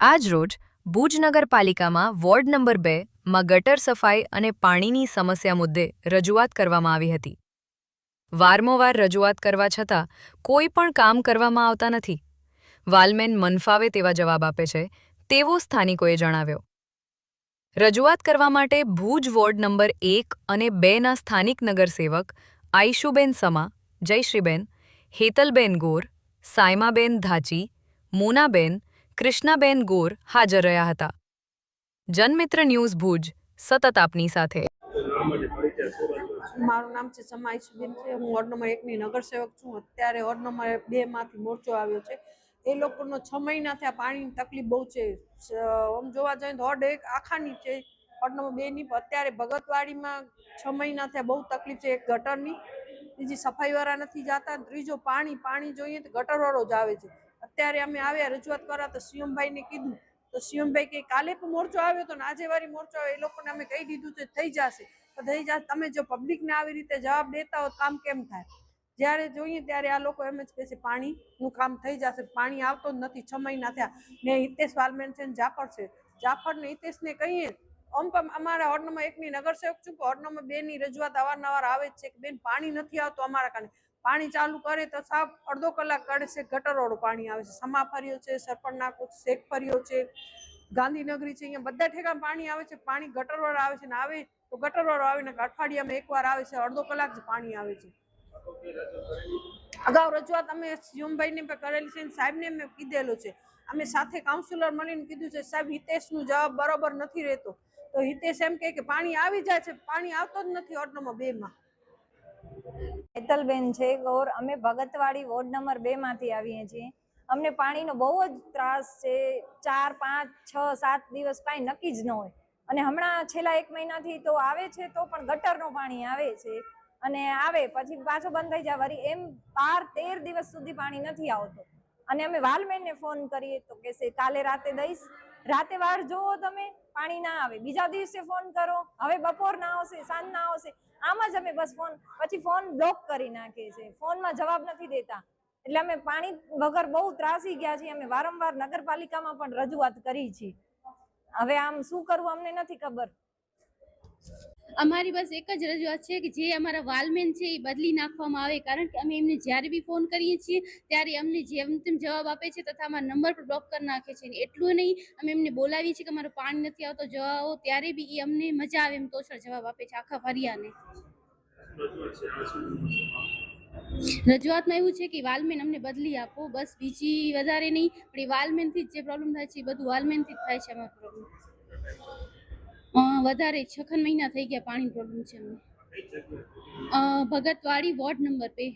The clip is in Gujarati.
આજરોજ ભુજ નગરપાલિકામાં વોર્ડ નંબર બે માં ગટર સફાઈ અને પાણીની સમસ્યા મુદ્દે રજૂઆત કરવામાં આવી હતી. વારમોવાર રજૂઆત કરવા છતાં કોઈ પણ કામ કરવામાં આવતા નથી. વાલમેન મનફાવે તેવા જવાબ આપે છે, તેવો સ્થાનિકોએ જણાવ્યો. રજૂઆત કરવા માટે ભુજ વોર્ડ નંબર એક અને બેના સ્થાનિક નગરસેવક આઈશુબેન સમા, જયશ્રીબેન, હેતલબેન ગોર, સાયમાબેન ધાચી, મોનાબેન કૃષ્ણાબેન ગોર હાજર રહ્યા હતા. જનમિત્ર ન્યૂઝ ભુજ, સતત આપની સાથે. મારું નામ છે સમાઈ સુબીન છે. હું વોર્ડ નંબર એકની નગરસેવક છું. અત્યારે વોર્ડ નંબર બે માંથી મોરચો આવ્યો છે. એ લોકોનો છ મહિનાથી આ પાણીની તકલીફ બહુ છે. આમ જોવા જઈએ તો વોર્ડ એક આખાની છે. વોર્ડ નંબર બે ની પણ અત્યારે ભગતવાડીમાં છ મહિનાથી થયા બહુ તકલીફ છે એક ગટરની. બીજી સફાઈવાળા નથી જતા. ત્રીજો પાણી પાણી જોઈએ તો ગટરવાળો જ આવે છે. અત્યારે અમે આવ્યા રજૂઆત કરવા તો સીએમભાઈને કીધું. તો સીએમભાઈ કે કાલે પણ મોરચો આવ્યો તો ને આજે વારી મોરચો આવ્યો. એ લોકોને અમે કહી દીધું છે, થઈ જશે. તો થઈ જશે. તમે જો પબ્લિકને આવી રીતે જવાબ દેતા હો કામ કેમ થાય? જ્યારે જોઈએ ત્યારે આ લોકો એમ જ કહે છે, પાણીનું કામ થઈ જશે. પાણી આવતો જ નથી. છ મહિના થયા. ને હિતેશ વાલમેન છે ને જાફર છે. જાફર ને હિતેશને કહીએ અમ પણ અમારા વોર્ડ નંબર એકની નગરસેવક છું વોર્ડ નંબર બેની રજૂઆત અવારનવાર આવે છે કે બેન, પાણી નથી આવતું અમારા કારણે. પાણી ચાલુ કરે તો સાફ અડધો કલાક કાઢે છે ગટરવાળું પાણી આવે છે. સમા ફર્યો છે સરપણ નાકો શેખ ફર્યો છે, ગાંધીનગરી છે, અહીંયા બધા ઠેકામાં પાણી આવે છે, પાણી ગટરવાળા આવે છે ને આવે તો ગટરવાળો આવે અઠવાડિયામાં એકવાર આવે છે, અડધો કલાક જ પાણી આવે છે. અગાઉ રજૂઆત અમે શિવમભાઈને પણ કરેલી છે સાહેબને મેં કીધેલું છે. અમે સાથે કાઉન્સિલર મળીને કીધું છે, સાહેબ, હિતેશનું જવાબ બરોબર નથી રહેતો. તો હિતેશ એમ કે, પાણી આવી જાય છે, પાણી આવતો જ નથી ઓટોમાં નંબર બે માં હેતલબેન છે, ગૌર, અમે ભગતવાડી વોર્ડ નંબર બે માંથી આવીએ છીએ. અમને પાણીનો બહુ જ ત્રાસ છે, ચાર, પાંચ, છ, સાત દિવસ કાંઈ નક્કી જ ન હોય. અને હમણાં છેલ્લા એક મહિનાથી તો આવે છે, તો પણ ગટરનું પાણી આવે છે. અને આવે, પછી પાછો બંધ થઈ જાય વળી એમ બાર, તેર દિવસ સુધી પાણી નથી આવતું. અને અમે વાલમેનને ફોન કરીએ તો કહેશે કાલે રાતે દઈશ. રાતે વાર જોવો તમે, પાણી ના આવે. બીજા દિવસે ફોન કરો. હવે બપોર ના આવશે, સાંજ ના આવશે. આમ જ અમે બસ ફોન પછી ફોન બ્લોક કરી નાખીએ છીએ ફોનમાં જવાબ નથી દેતા. એટલે અમે પાણી વગર બહુ ત્રાસી ગયા છીએ. અમે વારંવાર નગરપાલિકામાં પણ રજૂઆત કરી છે. હવે આમ શું કરવું અમને નથી ખબર. અમારી બસ એક જ રજૂઆત છે કે જે અમારા વાલમેન છે એ બદલી નાખવામાં આવે, કારણ કે અમે એમને જ્યારે બી ફોન કરીએ છીએ, ત્યારે અમને જેમ તેમ જવાબ આપે છે તથા અમારા નંબર પર બ્લોક કરી નાખે છે. એટલું નહીં, અમે એમને બોલાવીએ છીએ કે અમારું પાણી નથી આવતો જવા આવો, ત્યારે બી એ અમને મજા આવે એમ તોછળ જવાબ આપે છે આખા ફરિયાને. રજૂઆતમાં એવું છે કે વાલમેન અમને બદલી આપો, બસ બીજી વધારે નહીં, પણ એ વાલમેનથી જ જે પ્રોબ્લેમ થાય છે, એ બધું વાલમેનથી જ થાય છે અમારો પ્રોબ્લેમ વધારે છખન મહિના થઈ ગયા પાણી પ્રોબ્લેમ છે અમને. ભગતવાડી વોર્ડ નંબર બે.